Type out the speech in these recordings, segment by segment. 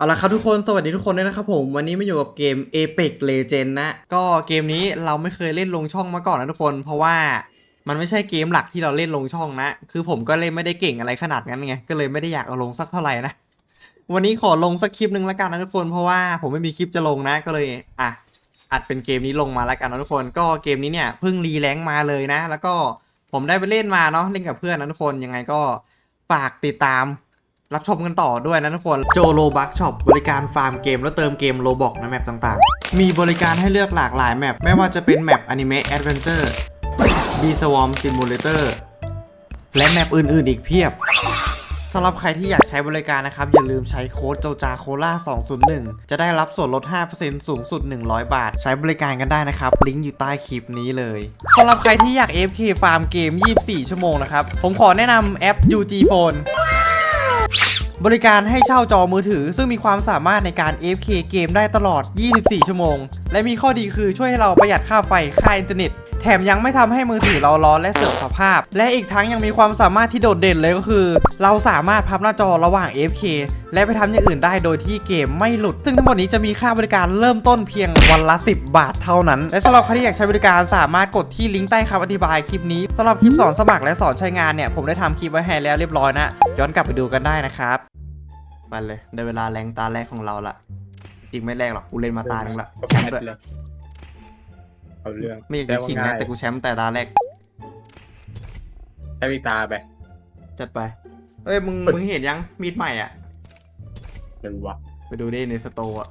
เอาละครับทุกคนสวัสดีทุกคนด้วยนะครับผม วันนี้มาอยู่กับเกม Apex Legend นะ ก็เกมนี้เราไม่เคยเล่นลงช่องมาก่อนนะทุกคน เพราะว่ามันไม่ใช่เกมหลักที่เราเล่นลงช่องนะ คือผมก็เล่นไม่ได้เก่งอะไรขนาดนั้นไง ก็เลยไม่ได้อยากเอาลงสักเท่าไหร่นะ วันนี้ขอลงสักคลิปหนึ่งล้วกันนะทุกคน เพราะว่าผมไม่มีคลิปจะลงนะ ก็เลยอะอัดเป็นเกมนี้ลงมาล้วกันนะทุกคน ก็เกมนี้เนี่ยเพิ่งรีแรงค์มาเลยนะ แล้วก็ผมได้ไปเล่นมาเนาะ เล่นกับเพื่อนนะทุกคน ยังไงก็ฝากติดตาม รับชมกันต่อด้วยนะทุกคนโจโลบักช็อปบริการฟาร์มเกมแล้วเติมเกมโลบอกนแมปต่างๆ มีบริการให้เลือกหลากหลายแมปไม่ว่าจะเป็นแมปอนิเมะแอดเวนเจอร์ดีสวอมซิมูเลเตอร์และแมปอื่นๆอีกเพียบสำหรับใครที่อยากใช้บริการนะครับ อย่าลืมใช้โค้ดโจจาโคล่า201 จะได้รับส่วนลด 5%สูงสุด 100 บาท ใช้บริการกันได้นะครับ ลิงก์อยู่ใต้คลิปนี้เลยสำหรับใครที่อยาก FK ฟาร์มเกม 24 ชั่วโมงนะครับ ผมขอแนะนำแอป UG Phone บริการให้เช่าจอมือถือ ซึ่งมีความสามารถในการ AFK เกมได้ตลอด 24 ชั่วโมง และมีข้อดีคือช่วยให้เราประหยัดค่าไฟ ค่าอินเทอร์เน็ต แถมยังไม่ทำให้มือถือเราร้อนและเสื่อมสภาพ และอีกทั้งยังมีความสามารถที่โดดเด่นเลยก็คือ เราสามารถพับหน้าจอระหว่าง AFK และไปทำอย่างอื่นได้โดยที่เกมไม่หลุด ซึ่งทั้งหมดนี้จะมีค่าบริการเริ่มต้นเพียงวันละ 10 บาทเท่านั้น และสำหรับใครที่อยากใช้บริการสามารถกดที่ลิงก์ใต้คำอธิบายคลิปนี้สำหรับคลิปสอนสมัครและสอนใช้งานเนี่ยผมได้ทำคลิปไว้ให้แล้วเรียบร้อยนะ ย้อนกลับไปดูกันได้นะครับไปเลยได้เวลาแรงตาแรกของเราละจริงไม่แรกหรอกกูเล่นมาตาหนึงละก็แชแพมป์ทด้วย เลยเอาเรื่องไม่อยากจะขิงนะแต่กูแชมป์แต่ตาแรกใช้วิตาไปจัดไปเอ้ยมึงมึงเห็นยังมีดใหม่อะหนึ่งวะไปดูดิในสโตร์อะ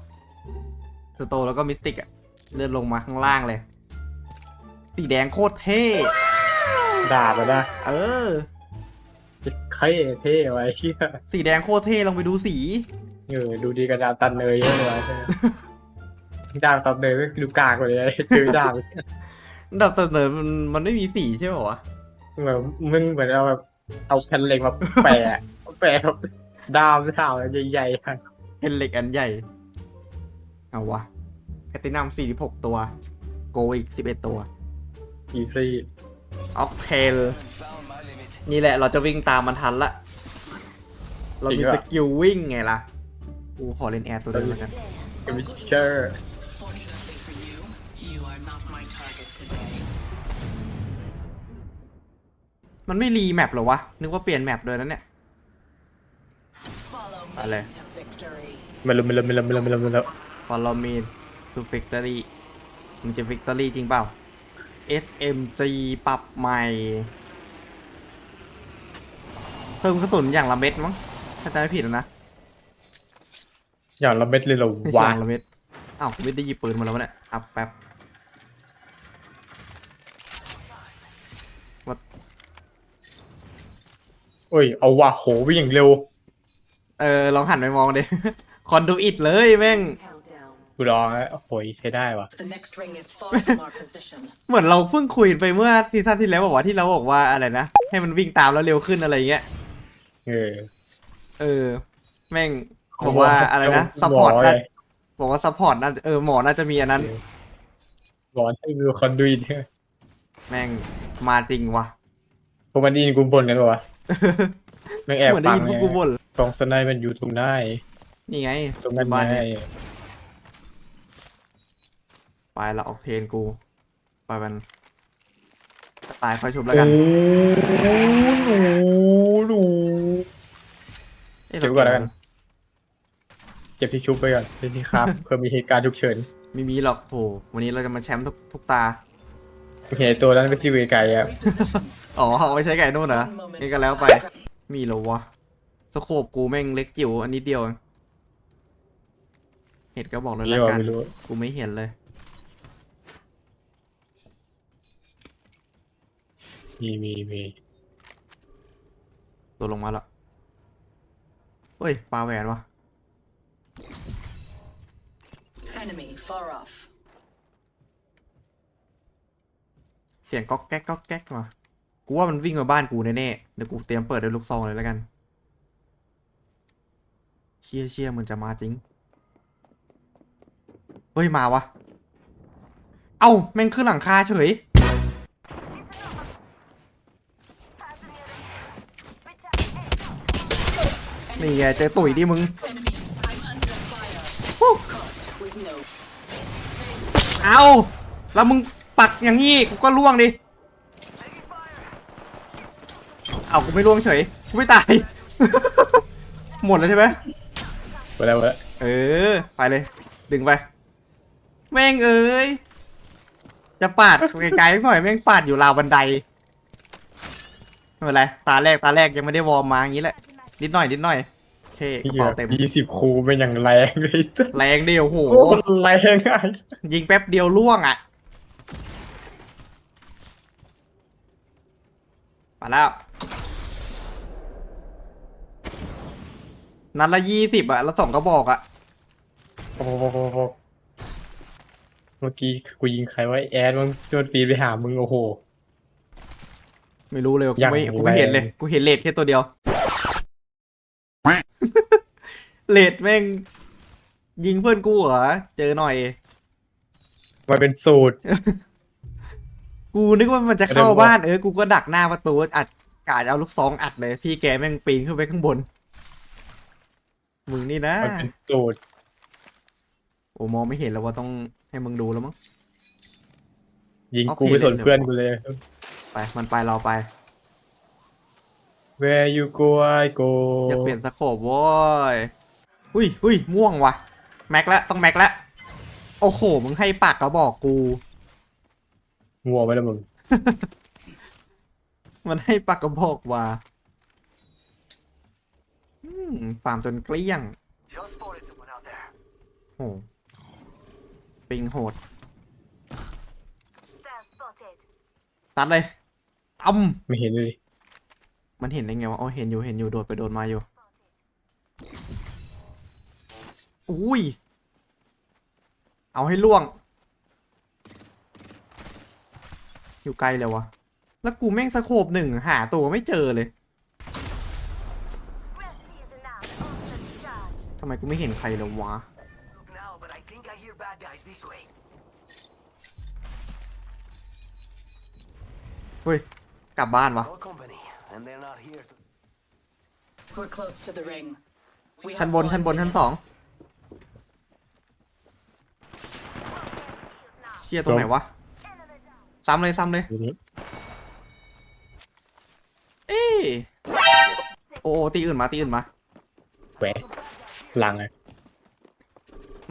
สโตร์แล้วก็มิสติกอะเลื่อนลงมาข้างล่างเลยสีแดงโคตรเท่ด่าไปนะเออเท่เท่ไว้เชี่ยสีแดงโคตรเท่ลองไปดูสีเออดูดีกระดาษตันเนยเยอะเลยวะ ดาวตันเนยไม่ดูกากกว่าเลยเจอดาวดับเสนอมันมันไม่มีสีใช่ป่าวะเหมือนมึงเหมือนเอาแบบเอาแผ่นเหล็กมาแปะแปะแบบดาวดาวใหญ่ๆเห็นเหล็กอันใหญ่ เอาวะแพตตินัม46ตัว โกอีก11ตัวอีซี่ออกเทลนี่แหละเราจะวิ่งตามมันทันละ เรามีสกิลวิ่งไงล่ะ กูขอเล่นแอร์ตัวเดิมแล้วกันค มันไม่รีแมปเหรอวะ นึกว่าเปลี่ยนแมปเลยนะเนี่ย Follow me Vale. to victory. มันลุมมันลุมมันลุมมันลุมมันลุมมันลุม Follow me to victory มันจะ victory จริงเปล่า SMG ปรับใหม่ เพิ่มกระสุนอย่างละเม็ดมั้ง ถ้าจำไม่ผิดนะ อย่างละเม็ดเลยเหรอไม่ใช่วาอย่างละเม็ดอ้าวไม่ได้หยิบปืนมาแล้ววะเนี่ยอัพแป๊บ โอ้ย เอาว่ะโหวิ่งอย่างเร็วเออลองหันไปมองดิ คอนดูอิดเลยแม่ง Countdown. กูลองแล้วโอ้โหใช้ได้ว่ะ The next ring is far from our position. เหมือนเราเพิ่งคุยไปเมื่อซีซั่นที่แล้วบอกว่าที่เราบอกว่าอะไรนะ ให้มันวิ่งตามแล้วเร็วขึ้นอะไรเงี้ย เออ เออ แม่งบอกว่าอะไรนะซัพพอร์ตหมน่าเลยบอกว่าซัพพอร์ตน่าจะเออหมอน่าจะมีอันนั้นร้อนให้ดูคอนดูอินแม่งมาจริงว่ะพวกมันไดีนกูบ่นกันปะวะ แม่งแอบเหมือนได้ฟังยินพวกไงกูบ่นกองสไนมันอยู่ตรงไหนนี่ไงตรงนั้นบ้านไงเนี่ยไปละออกเทรนกูไปมันตายค่อยชุบแล้วโอ้กันโหหนู เอ้ยเดี๋ยวก่อนแล้วกัน เก็บที่ชุบไปก่อนที่ที่ครับ เพื่อมีเหตุการณ์ฉุกเฉินไม่มีหรอกโหวันนี้เราจะมาแชมป์ทุกทุกตาเห็นตัวนั้นไปที่เวไกลอะ อ๋อเอาไว้ใช้ไก่นู่นเหรอ One moment นี่ก็แล้วไป I'll grab- มีเหรอวะสโคปกูแม่งเล็กจิ๋วอันนี้เดียวเองเห็นก็บอกเลยเรีแล้ยวกว่ากันไม่รู้กูไม่เห็นเลย มีมีมีตัวลงมาแล้วเฮ้ยปลาแหวนวะ Enemy far off. เสียงก๊อกแก๊กก๊อกแก๊กมา กูว่ามันวิ่งมาบ้านกูแน่ๆเดี๋ยวกูเตรียมเปิดด้วยลูกซองเลยแล้วกัน เชี่ยเชี่ยมันจะมาจริง เฮ้ย มาวะ เอ้าแม่งขึ้นหลังคาเฉย นี่ไงเจอตุ๋ยดิมึงเอาแล้วมึงปักอย่างนี้กูก็ล่วงดิ เอากูไม่ล่วงเฉยกูไม่ตาย หมดแล้วใช่ไหมไปแล้วไปแล้วเออ ไปเลย ดึงไป แม่งเอ้ย จะปาดไกลๆสักหน่อยแม่งปาดอยู่ราวบันไดไม่เป็นไร ตาแรกตาแรกยังไม่ได้วอร์มมาอย่างนี้แหละ นิดหน่อยนิดหน่อยโอเคกระที่เป๋าเต็มยี่สิบคูเป็นอย่างแรงเลยแรงเดียวโหโอ้แรงไงยิงแป๊บเดียวล่วงอะมาแล้ว นัดละยี่สิบอะแล้วสองก็บอกอะโอ้โหเมื่อกี้กูยิงใครไว้แอดมันโดนปีนไปหามึงโอ้โห ไม่รู้เลยว่ะยักูงไม่กูไม่เห็นเลยแรง กูเห็นเลดแค่ตัวเดียว เลดแม่ง ยิงเพื่อนกูเหรอเจอหน่อย มันเป็นสูตร กูนึกว่ามันจะเข้าบ้านเออกูก็ดักหน้าประตูอัดกาดเอาลูกซองอัดเลย พี่แกแม่งปีนขึ้นไปข้างบน มึงนี่นะ มันเป็นสูตรโอ้มองไม่เห็นแล้วว่าต้องให้มึงดูแล้วมั้ง ยิงเอากูไม่สนเพลงเลยเพื่อนกูเลย ไป มันไปเราไป Where you go I go อยากเปลี่ยนสโคปโว้ยอุ้ยอุ้ยม่วงว่ะ แม็กแล้วต้องแม็กแล้วโอ้โห มึงให้ปากกระบอกกู งัวไปแล้วมึง มันให้ปากกระบอกว่ะอืม ฟาร์มจนเกลี้ยงโอ้ปิงโหด Stand spotted. ตัดเลยตั้มไม่เห็นเลย มันเห็นได้ไงวะอ๋อเห็นอยู่เห็นอยู่โดดไปโดดมาอยู่อุ้ย เอาให้ล่วง อยู่ไกลเลยวะ แล้วกูแม่งสโคบหนึ่งหาตัวไม่เจอเลย ทำไมกูไม่เห็นใครเลยวะ Look now, but I think I hear bad guys this way. เฮ้ย กลับบ้านวะ No company, and they're not here to. We're close to the ring. We ชั้น have บน one ชั้นบน ชั้น minute. สองเชี่ยตรงไหนวะ ซ้ำเลย ซ้ำเลยอยู่นี่เอ้ยโอ้โอ้ตีอื่นมา ตีอื่นมา แหวะ หลังไง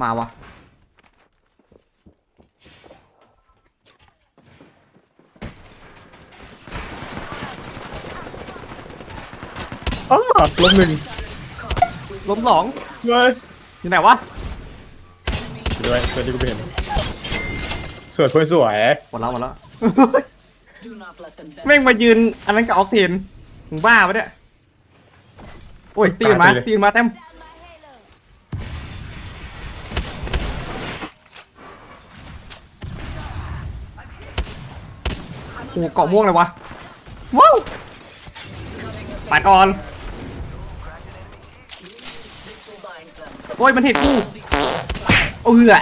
มาวะอ๋อลบหนึ่งล้มสองเว้ยอยู่ไหนวะด้วยตัวที่กูเห็นสวยเพื่อนสวยหมดแล้วหมดแล้ว Do not let them best แม่งมายืนอันนั้นกับออกเทนมึงบ้าปะเนี่ยโอ้ยตีนมาตีนมาเต็ม โอ้โหเกาะม่วงเลยวะว้าวปัดก่อน This will bind them. โอ้ยมันเห็นกูเออ Down.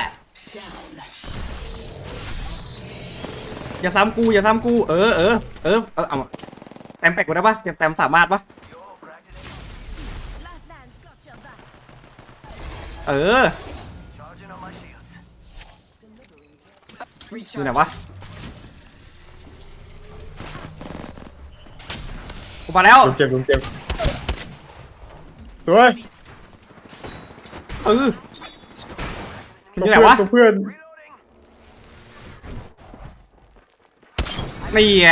อย่าซ้ำกูอย่าซ้ำกูเออเออเออเออเอาแต้มแปลกกูได้ปะแต้มแต้มสามารถปะ Last man's got your back. เออ Charging on my shields. อยู่ไหนวะ มาแล้วลุงเจ็บลุงเจ็บสวยเออ อยู่ไหนวะ ตัวเพื่อนนี่ไง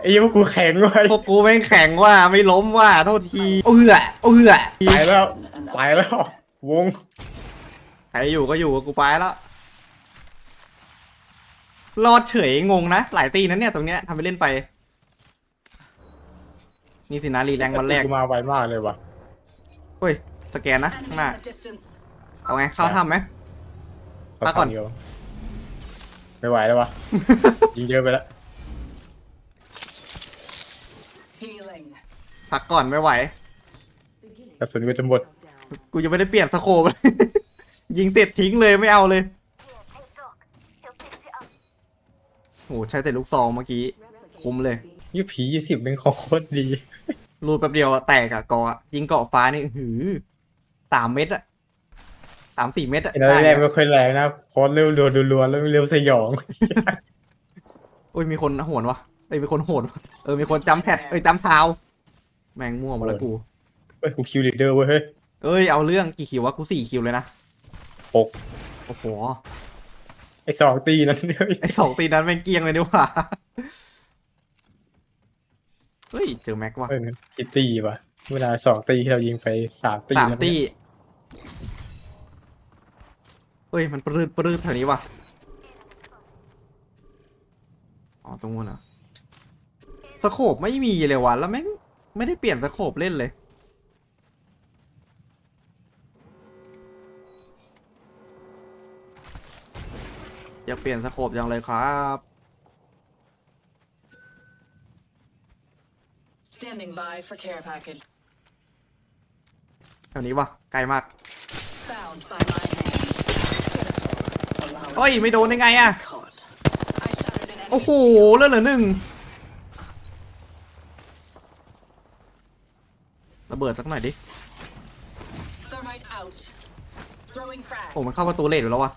ไอ้ยี่พวกกูแข็งไว้พวกกูแม่งแข็งว่าไม่ล้มว่าโทษทีเออเออไปแล้วไปแล้ววงใครอยู่ก็อยู่กูไปแล้วรอดเฉยงงนะ หลายตีนั้นเนี่ยตรงเนี้ยทำไปเล่นไป นี่สินะรีแรงวันแรกกูมาไวมากเลยว่ะเฮ้ยสแกนนะข้าง Enemy หน้า in the distance. เอาไงเข้าทำไหมเขาพักก่อนทำยู่ไม่ไหวแล้ววะยิงเยอะไปแล้ว Healing. พักก่อนไม่ไหวกระสุนก็จะหมดกูยังไม่ได้เปลี่ยนสโคปเลยยิงเสร็จทิ้งเลยไม่เอาเลย Here, take Doc. He'll fix it up. โหใช้แต่ลูกซองเมื่อกี้ คุ้มเลย ยี่ผียี่สิบเป็นของโคตรดี รูดแป๊บเดียวอะแตกอะเกาะอะยิงเกาะฟ้านี่อื้อหือสามเม็ดอะสามสี่เม็ดอะไอ้นั่นแรกไม่ค่อยแรงนะโคตรเร็วรัวรัวๆแล้วเร็วสยอง โอ้ยมีคนโหนวะเอ้ยมีคนโหนวะเออมีคนจำแพดเอ้ยจำเท้าแม่งมั่วหมดแล้วกูเฮ้ยกูคิวลีดเดอร์เว้ยเฮ้ยเอ้ยเอาเรื่องกี่คิววะกูสี่คิวเลยนะหกโอ้โหไอ้สองตีนั้นเฮ้ยไอสองตีนั้นแม่งเกรียงเลยดีกว่า เฮ้ยเจอแม็กว่ะเออคิตตี้ป่ะ เวลาสองตีที่เรายิงไปสามตีสามแล้วตีเฮ้ยมันปรืดปรืดแถวนี้ว่ะ อ๋อตรงนู้นเหรอสโคปไม่มีเลยว่ะแล้วแม่งไม่ได้เปลี่ยนสโคปเล่นเลยอยากเปลี่ยนสโคปยังเลยครับ Standing by for care package. แถวนี้ว่ะไกลมาก Found by my hand. Allowing เฮ้ย ไม่โดนได้ไงอะ caught. I shattered an enemy โอ้โห shield. เลือดเหลือหนึ่งระเบิดสักหน่อยดิ Thermite out. Throwing frag. โอ้มันเข้าประตูเลทอยู่แล้ววะ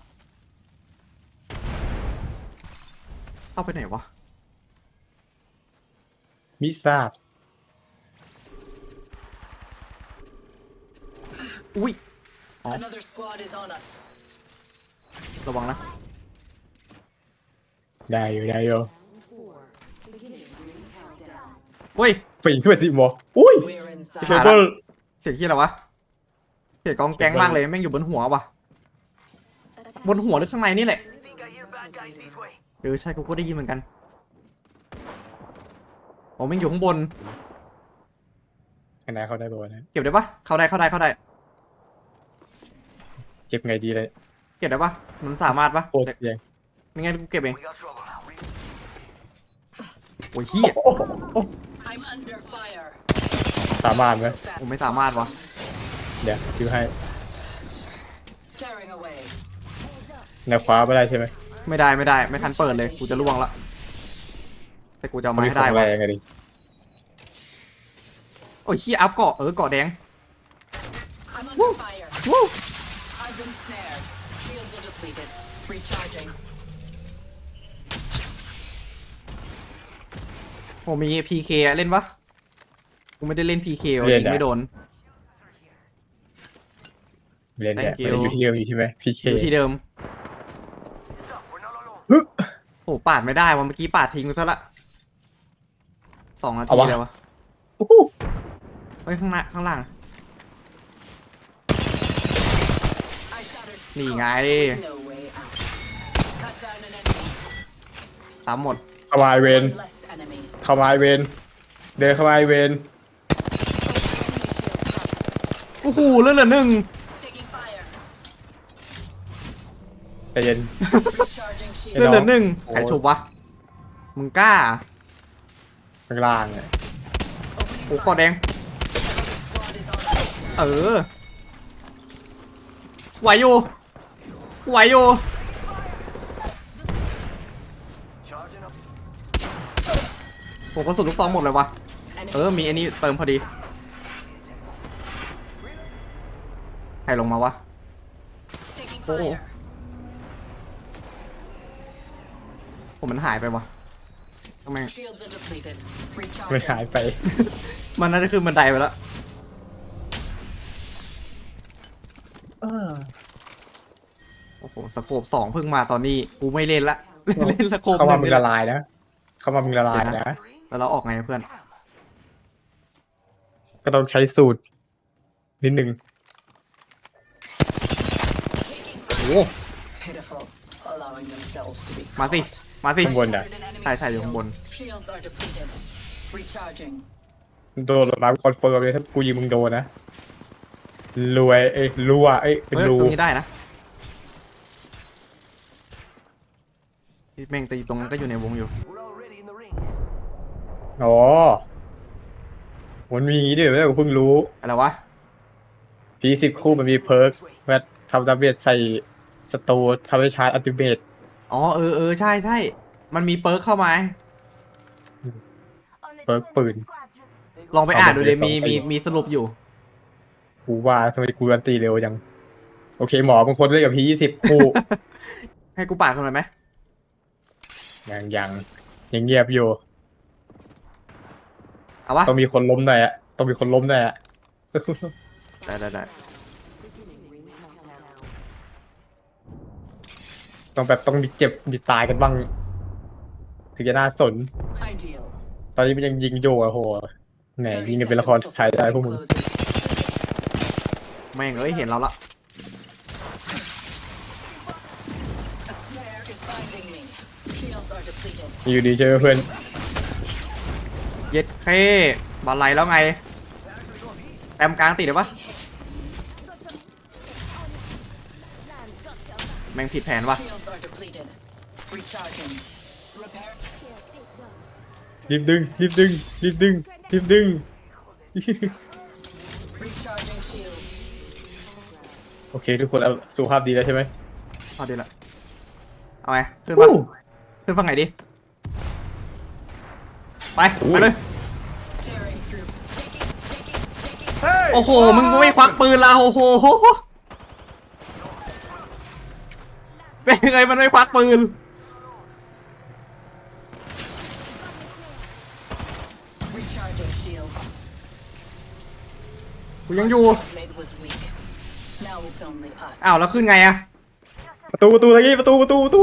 เข้าไปไหนวะ มิทราบ อุ้ย Another squad is on us. ระวังนะ ได้อยู่ได้อยู่เฮ้ย ปีนขึ้นไปสิหมออุ้ย We're เค inside. เบิลเสียงที่อะไรวะ เสียงกองแกงมากเลยแม่งอยู่บนหัววะบนหัวหรือข้างในนี่แหละ Think I hear bad guys this way. เออใช่กูก็ได้ยินเหมือนกันโอ้แม่งอยู่ข้างบน คะแนนเขาได้ป่าวะเนะเก็บได้ปะเข้าได้เข้าได้เข้าได้เก็บไงดีเลยเก็บได้ปะมันสามารถปะโคตรเสียงไม่งั้นกูเก็บเอง We got trouble now. Re- โอ้ยเฮีย I'm under fire. สามารถไหมผมไม่สามารถวะเดี๋ยวดูให้ Tearing away. แนวขวาไม่ได้ใช่ไหมไม่ได้ไม่ได้ ไม่ทันเปิดเลยกูจะล่วงละแต่กูจะเอามาให้ได้ของวะแรงอะดิโอ้ยเฮียอัพเกาะเออเกาะแดง I'm under fire. วู้ I've been snared. Shields are depleted. Recharging. โอ้มี PK อะเล่นปะกูไม่ได้เล่น PK ว่ะยิงไม่โดน เล่นเนี่ย Thank ไม่ you ได้อยู่ที่เดิมอยู่ใช่ไหมพีเคอยู่ที่เดิม Heads up, we're not alone. โอ้ปาดไม่ได้ว่ะเมื่อกี้ปาดทิ้งไปซะละสองนาทีแล้ววะเฮ้ยข้างหน้าข้างล่าง I shattered. นี่ไง No way out. Cut down an enemy. สามหมดเข้ามาไอเวน One less enemy. เข้ามาไอเวนเดินเข้ามาไอเวน Enemy shield dropped. โอ้โหเลือดเหลือหนึ่ง Taking fire. ใจเย็น Recharging ไอ้เลือด shield. เหลือหนึ่งโอ้ใครฉุบวะมึงกล้าข้างล่างเนี่ย Opening โอ้ fire. เกาะแดง Another squad is on us. เออไหวอยู่ ไหวอยู่ Charging up. ผมก็สุดลูกซองหมดเลยวะ Enemy เออ มีอันนี้เติมพอดี ใครลงมาวะ taking Oh. fire. ผมมันหายไปวะทำไม Shields are depleted. ไม่ Recharging. หายไป มันน่าจะขึ้นบันไดไปแล้ว โอ้โหสโคปสองเพิ่งมาตอนนี้กูไม่เล่นละ เล่นสโคปเข้ามาหมึนึ่งงละนี่แหละลายนะ เข้ามามึงละลายเดี๋ยวนะนะ แล้วเราออกไงเพื่อน ก็ต้องใช้สูตร นิดนึง Taking โอ้ fire. โห Pitiful. Allowing themselves to be มาสิ caught. มาสิข้างบนน่ะ Shattered an enemy ใช่ใช่อยู่ shield. ข้างบน Shields are depleted. Recharging. โดนมาคอนเฟิร์มเลยถ้ากูยิงมึงโดนนะรวยเอ้ยรัวเอ้ยเป็นเฮ้ยรูตรงนี้ได้นะ พี่แม่งตีตรงนั้นก็อยู่ในวงอยู่ We're already in the ring. อ๋อ มันมีอย่างนี้ด้วยเหรอกูเพิ่งรู้อะไรวะ พีสิบคู่มันมีเพิร์กว่าทำดาเมจใส่สตูทำให้ชาร์จอัลติเมทอ๋อเออเออใช่ใช่ มันมีเปิร์กเข้ามา Only Perk two ปืน squads re- ลองไปอ่านดูเลยเอาไปมีสองปีมีมีสรุปอยู่ กูว่าทำไมกูกันตีเร็วจัง โอเคหมอบางคนเล่นกับพียี่สิบคู่ ให้กูปาดขึ้นมาไหม ยังยังยังเงียบอยู่ เอาวะต้องมีคนล้มหน่อยอะต้องมีคนล้มหน่อยอะได้ได้ได้ต้องแบบต้องมีเจ็บมีตายกันบ้าง ถึงจะน่าสน Ideal. ตอนนี้มันยังยิงโยอะโหแหมยิงกันเป็นละครไทยได้พวกมึงแม่งเอ้ยเห็นเราละ A snare is binding me. Shields are depleted. อยู่ดีใช่ไหมเพื่อนเย็ดเค้บอลไลแล้วไงแอมกลางติดหรือปะ Land's got your back. แม่งผิดแผนวะ Shields are depleted. Recharging. Repair. Here, take those. รีบดึงรีบดึงรีบดึงรีบดึง Recharging shields. โอเคทุกคนเอาสุขภาพดีแล้วใช่ไหมเอาดีละเอาไงขึ้นปะ ขึ้นฝั่งไหนดี ไป ไปเลย Tearing through. Taking, taking, taking. โอ้โห มึงไม่ควักปืนละโอ้โหเป็นไงมันไม่ควักปืน Recharging shields. กูยังอยู่ Made was weak. Now it's only us. อ้าวแล้วขึ้นไงอะประตูประตูตะกี้ประตูประตูประตู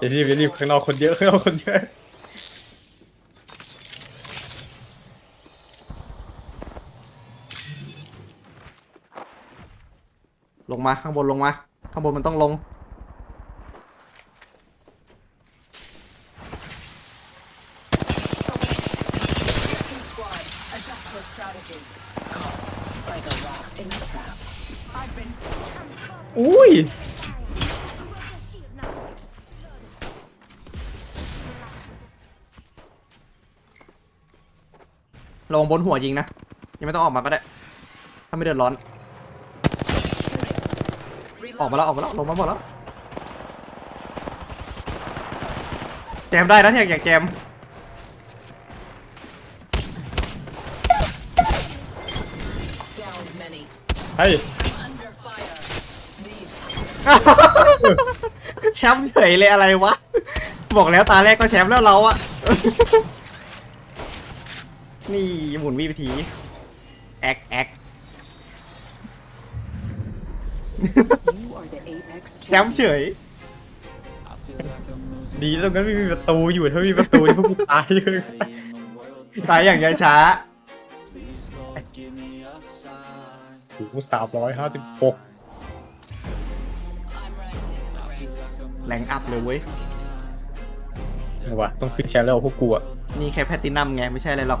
heal, heal. เรียวรีบเดี๋ยวรีบข้างนอกคนเยอะข้างนอกคนเยอะลงมาข้างบนลงมา ข้างบนมันต้องลง บนหัวยิงนะ ยังไม่ต้องออกมาก็ได้ ถ้าไม่เดือดร้อน ออกมาแล้วออกมาแล้วลงมาหมดแล้ว แจมได้นะเนี่ยอยากแจม downed many. เฮ้ย Under fire. These แชมป์เฉยเลยอะไรวะ บอกแล้วตาแรกก็แชมป์แล้วเราอะ นี่หมุนวิธีแอคแอค You are the apex แชมป์เฉย ดีตรงนั้นไม่มีประตูอยู่ถ้ามีประตูนี่พวกกูตายเลยตายอย่างช้าโอ้โหสามร้อยห้าสิบหก I'm rising in the ranks. แรงอัพเลยเว้ยว่ะต้องขึ้นแชมป์แล้วพวกกูอะนี่แค่แพตตินัมไง ไม่ใช่อะไรหรอก